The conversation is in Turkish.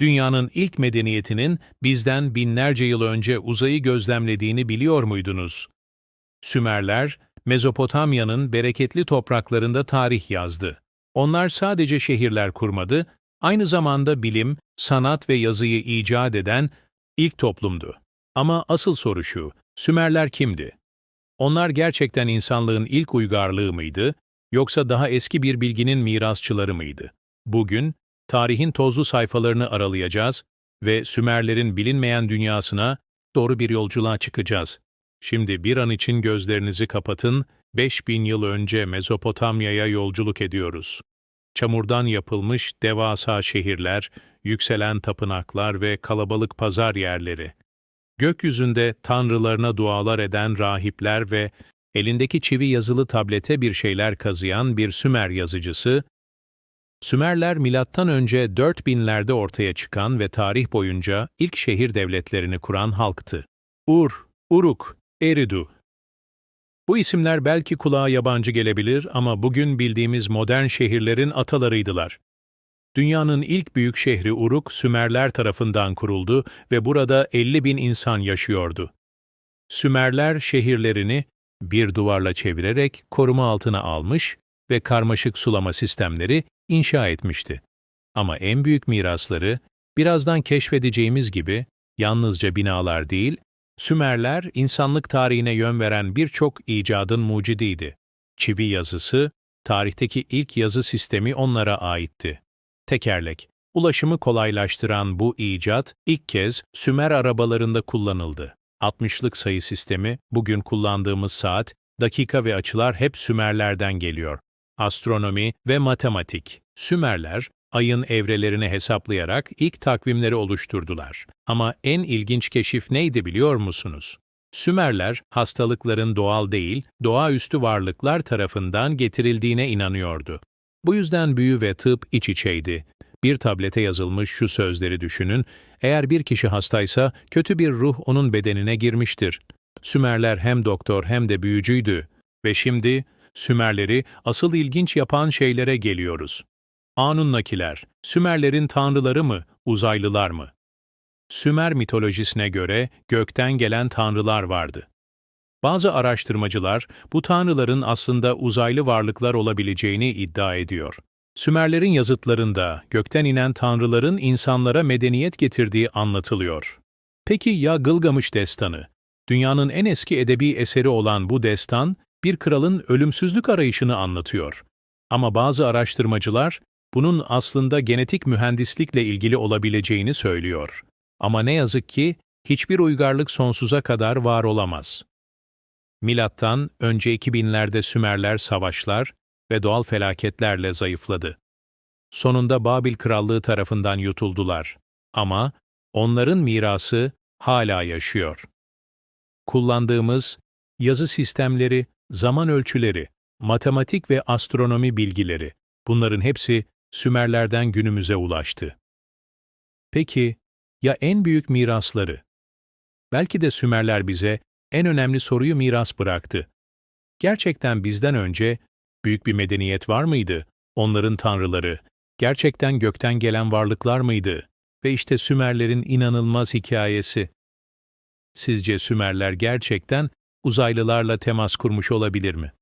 dünyanın ilk medeniyetinin bizden binlerce yıl önce uzayı gözlemlediğini biliyor muydunuz? Sümerler, Mezopotamya'nın bereketli topraklarında tarih yazdı. Onlar sadece şehirler kurmadı, aynı zamanda bilim, sanat ve yazıyı icat eden ilk toplumdu. Ama asıl soru şu, Sümerler kimdi? Onlar gerçekten insanlığın ilk uygarlığı mıydı, yoksa daha eski bir bilginin mirasçıları mıydı? Bugün, tarihin tozlu sayfalarını aralayacağız ve Sümerlerin bilinmeyen dünyasına doğru bir yolculuğa çıkacağız. Şimdi bir an için gözlerinizi kapatın, 5000 yıl önce Mezopotamya'ya yolculuk ediyoruz. Çamurdan yapılmış devasa şehirler, yükselen tapınaklar ve kalabalık pazar yerleri. Gökyüzünde tanrılarına dualar eden rahipler ve elindeki çivi yazılı tablete bir şeyler kazıyan bir Sümer yazıcısı, Sümerler milattan önce 4000'lerde ortaya çıkan ve tarih boyunca ilk şehir devletlerini kuran halktı. Ur, Uruk, Eridu. Bu isimler belki kulağa yabancı gelebilir ama bugün bildiğimiz modern şehirlerin atalarıydılar. Dünyanın ilk büyük şehri Uruk, Sümerler tarafından kuruldu ve burada 50 bin insan yaşıyordu. Sümerler şehirlerini bir duvarla çevirerek koruma altına almış ve karmaşık sulama sistemleri inşa etmişti. Ama en büyük mirasları, birazdan keşfedeceğimiz gibi, yalnızca binalar değil, Sümerler insanlık tarihine yön veren birçok icadın mucidiydi. Çivi yazısı, tarihteki ilk yazı sistemi onlara aitti. Tekerlek, ulaşımı kolaylaştıran bu icat ilk kez Sümer arabalarında kullanıldı. 60'lık sayı sistemi, bugün kullandığımız saat, dakika ve açılar hep Sümerlerden geliyor. Astronomi ve matematik. Sümerler, ayın evrelerini hesaplayarak ilk takvimleri oluşturdular. Ama en ilginç keşif neydi biliyor musunuz? Sümerler, hastalıkların doğal değil, doğaüstü varlıklar tarafından getirildiğine inanıyordu. Bu yüzden büyü ve tıp iç içeydi. Bir tablete yazılmış şu sözleri düşünün, eğer bir kişi hastaysa kötü bir ruh onun bedenine girmiştir. Sümerler hem doktor hem de büyücüydü. Ve şimdi Sümerleri asıl ilginç yapan şeylere geliyoruz. Anunnakiler, Sümerlerin tanrıları mı, uzaylılar mı? Sümer mitolojisine göre gökten gelen tanrılar vardı. Bazı araştırmacılar bu tanrıların aslında uzaylı varlıklar olabileceğini iddia ediyor. Sümerlerin yazıtlarında gökten inen tanrıların insanlara medeniyet getirdiği anlatılıyor. Peki ya Gılgamış destanı? Dünyanın en eski edebi eseri olan bu destan, bir kralın ölümsüzlük arayışını anlatıyor. Ama bazı araştırmacılar, bunun aslında genetik mühendislikle ilgili olabileceğini söylüyor. Ama ne yazık ki, hiçbir uygarlık sonsuza kadar var olamaz. Milattan önce 2000'lerde Sümerler savaşlar ve doğal felaketlerle zayıfladı. Sonunda Babil Krallığı tarafından yutuldular. Ama onların mirası hala yaşıyor. Kullandığımız yazı sistemleri, zaman ölçüleri, matematik ve astronomi bilgileri, bunların hepsi Sümerlerden günümüze ulaştı. Peki, ya en büyük mirasları? Belki de Sümerler bize en önemli soruyu miras bıraktı. Gerçekten bizden önce büyük bir medeniyet var mıydı? Onların tanrıları, gerçekten gökten gelen varlıklar mıydı? Ve işte Sümerlerin inanılmaz hikayesi. Sizce Sümerler gerçekten uzaylılarla temas kurmuş olabilir mi?